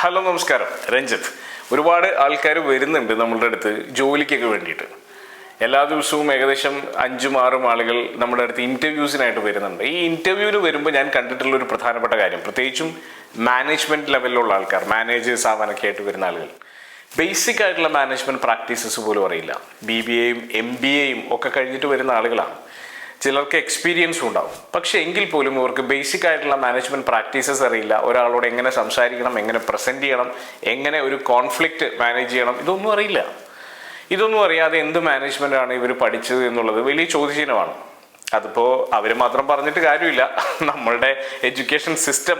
Hello നമസ്കാരം. രഞ്ജിത്ത്. ഒരുപാട് ആൾക്കാർ വരുന്നുണ്ട് നമ്മളുടെ അടുത്ത് ജോലിക്കൊക്കെ വേണ്ടിയിട്ട്. എല്ലാ ദിവസവും ഏകദേശം അഞ്ചും ആറും ആളുകൾ നമ്മുടെ അടുത്ത് ഇന്റർവ്യൂസിനായിട്ട് വരുന്നുണ്ട്. ഈ ഇന്റർവ്യൂവിന് വരുമ്പോൾ ഞാൻ കണ്ടിട്ടുള്ള ഒരു പ്രധാനപ്പെട്ട കാര്യം പ്രത്യേകിച്ചും മാനേജ്മെന്റ് ലെവലിലുള്ള ആൾക്കാർ മാനേജേഴ്സ് ആവാനൊക്കെ ആയിട്ട് വരുന്ന ആളുകൾ. ബേസിക് ആയിട്ടുള്ള മാനേജ്മെന്റ് പ്രാക്ടീസസ് പോലും അറിയില്ല. ബി ബി എയും എം ബി എയും ഒക്കെ കഴിഞ്ഞിട്ട് വരുന്ന ആളുകളാണ്. ചിലർക്ക് എക്സ്പീരിയൻസും ഉണ്ടാവും. പക്ഷേ എങ്കിൽ പോലും ഇവർക്ക് ബേസിക് ആയിട്ടുള്ള മാനേജ്മെന്റ് പ്രാക്ടീസസ് അറിയില്ല. ഒരാളോട് എങ്ങനെ സംസാരിക്കണം എങ്ങനെ പ്രസന്റ് ചെയ്യണം എങ്ങനെ ഒരു കോൺഫ്ലിക്റ്റ് മാനേജ് ചെയ്യണം ഇതൊന്നും അറിയില്ല. ഇതൊന്നും അറിയാതെ എന്ത് മാനേജ്മെന്റ് ആണ് ഇവർ പഠിച്ചത് എന്നുള്ളത് വലിയ ചോദ്യചിഹ്നമാണ്. അതിപ്പോൾ അവർ മാത്രം പറഞ്ഞിട്ട് കാര്യമില്ല. നമ്മളുടെ എഡ്യൂക്കേഷൻ സിസ്റ്റം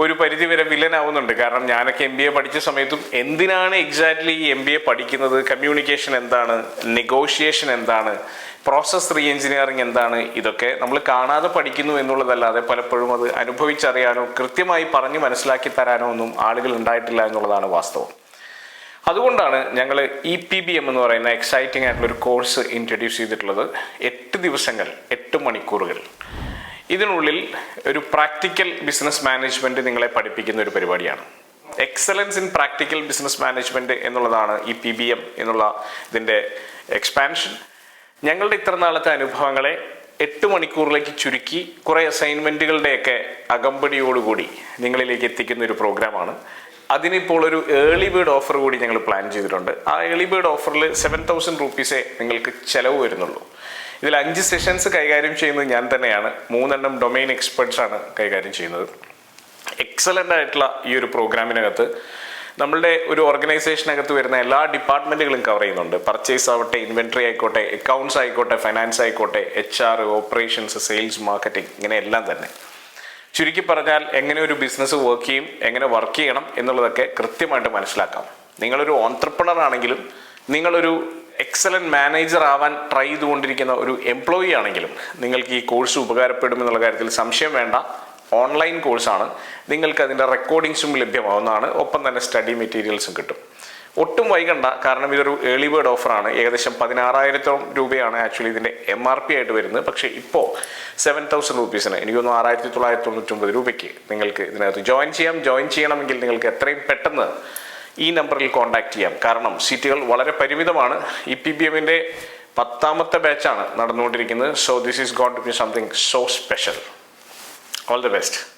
ഒരു പരിധിവരെ വില്ലനാവുന്നുണ്ട് കാരണം ഞാനൊക്കെ എം ബി എ പഠിച്ച സമയത്തും എന്തിനാണ് എക്സാക്ട്ലി ഈ എം ബി എ പഠിക്കുന്നത്? കമ്മ്യൂണിക്കേഷൻ എന്താണ്? നെഗോഷിയേഷൻ എന്താണ്? പ്രോസസ് റീ എഞ്ചിനീയറിംഗ് എന്താണ്? ഇതൊക്കെ നമ്മൾ കാണാതെ പഠിക്കുന്നു എന്നുള്ളതല്ലാതെ പലപ്പോഴും അത് അനുഭവിച്ചറിയാനോ കൃത്യമായി പറഞ്ഞ് മനസ്സിലാക്കി തരാനോ ഒന്നും ആളുകൾ ഉണ്ടായിട്ടില്ല എന്നുള്ളതാണ് വാസ്തവം. അതുകൊണ്ടാണ് ഞങ്ങൾ ഇ പി ബി എം എന്ന് പറയുന്ന എക്സൈറ്റിംഗ് ആയിട്ടുള്ള ഒരു കോഴ്സ് ഇൻട്രൊഡ്യൂസ് ചെയ്തിട്ടുള്ളത്. എട്ട് ദിവസങ്ങൾ എട്ട് മണിക്കൂറുകൾ. ഇതിനുള്ളിൽ ഒരു പ്രാക്ടിക്കൽ ബിസിനസ് മാനേജ്മെന്റ് നിങ്ങളെ പഠിപ്പിക്കുന്ന ഒരു പരിപാടിയാണ്. Excellence in practical business management എന്നുള്ളതാണ് ഈ പി ബി എം എന്നുള്ള ഇതിന്റെ എക്സ്പാൻഷൻ. ഞങ്ങളുടെ ഇത്ര നാളത്തെ അനുഭവങ്ങളെ എട്ട് മണിക്കൂറിലേക്ക് ചുരുക്കി കുറേ അസൈൻമെന്റുകളുടെയൊക്കെ അകമ്പടിയോടുകൂടി നിങ്ങളിലേക്ക് എത്തിക്കുന്ന ഒരു പ്രോഗ്രാമാണ്. അതിനിപ്പോൾ ഒരു ഏർലി ബേർഡ് ഓഫർ കൂടി ഞങ്ങൾ പ്ലാൻ ചെയ്തിട്ടുണ്ട്. ആ ഏർലി ബേർഡ് ഓഫറിൽ സെവൻ തൗസൻഡ് റുപ്പീസേ നിങ്ങൾക്ക് ചിലവ് വരുന്നുള്ളൂ. ഇതിൽ അഞ്ച് സെഷൻസ് കൈകാര്യം ചെയ്യുന്നത് ഞാൻ തന്നെയാണ്. മൂന്നെണ്ണം ഡൊമൈൻ എക്സ്പെർട്സ് ആണ് കൈകാര്യം ചെയ്യുന്നത്. എക്സലന്റ് ആയിട്ടുള്ള ഈ ഒരു പ്രോഗ്രാമിനകത്ത് നമ്മളുടെ ഒരു ഓർഗനൈസേഷനകത്ത് വരുന്ന എല്ലാ ഡിപ്പാർട്ട്മെന്റുകളും കവർ ചെയ്യുന്നുണ്ട്. പർച്ചേസ് ആവട്ടെ ഇൻവെന്ററി ആയിക്കോട്ടെ അക്കൗണ്ട്സ് ആയിക്കോട്ടെ ഫൈനാൻസ് ആയിക്കോട്ടെ H R operations sales marketing ഇങ്ങനെ എല്ലാം തന്നെ. ചുരുക്കി പറഞ്ഞാൽ എങ്ങനെ ഒരു ബിസിനസ് വർക്ക് ചെയ്യും എങ്ങനെ വർക്ക് ചെയ്യണം എന്നുള്ളതൊക്കെ കൃത്യമായിട്ട് മനസ്സിലാക്കാം. നിങ്ങളൊരു ഓൺട്രപ്രണർ ആണെങ്കിലും നിങ്ങളൊരു എക്സലന്റ് മാനേജർ ആവാൻ ട്രൈ ചെയ്തുകൊണ്ടിരിക്കുന്ന ഒരു എംപ്ലോയി ആണെങ്കിലും നിങ്ങൾക്ക് ഈ കോഴ്സ് ഉപകാരപ്പെടും എന്നുള്ള കാര്യത്തിൽ സംശയം വേണ്ട. ഓൺലൈൻ കോഴ്സാണ് നിങ്ങൾക്ക് അതിന്റെ റെക്കോർഡിങ്സും ലഭ്യമാവുന്നതാണ്. ഒപ്പം തന്നെ സ്റ്റഡി മെറ്റീരിയൽസും കിട്ടും. ഒട്ടും വൈകണ്ട. കാരണം ഇതൊരു ഏർലി ബേർഡ് ഓഫറാണ് ഏകദേശം പതിനാറായിരത്തോളം രൂപയാണ് ആക്ച്വലി ഇതിന്റെ എം ആർ പി ആയിട്ട് വരുന്നത്. പക്ഷേ ഇപ്പോൾ സെവൻ തൗസൻഡ് റുപ്പീസിന് എനിക്ക് ആറായിരത്തി തൊള്ളായിരത്തി തൊണ്ണൂറ്റൊമ്പത് രൂപയ്ക്ക് നിങ്ങൾക്ക് ഇതിനകത്ത് ജോയിൻ ചെയ്യാം. ജോയിൻ ചെയ്യണമെങ്കിൽ നിങ്ങൾക്ക് എത്രയും പെട്ടെന്ന് ഈ നമ്പറിൽ കോൺടാക്ട് ചെയ്യാം. കാരണം സീറ്റുകൾ വളരെ പരിമിതമാണ്. ഇ പി ബി എമ്മിന്റെ പത്താമത്തെ ബാച്ചാണ് നടന്നുകൊണ്ടിരിക്കുന്നത്. So this is gonna be something so special all the best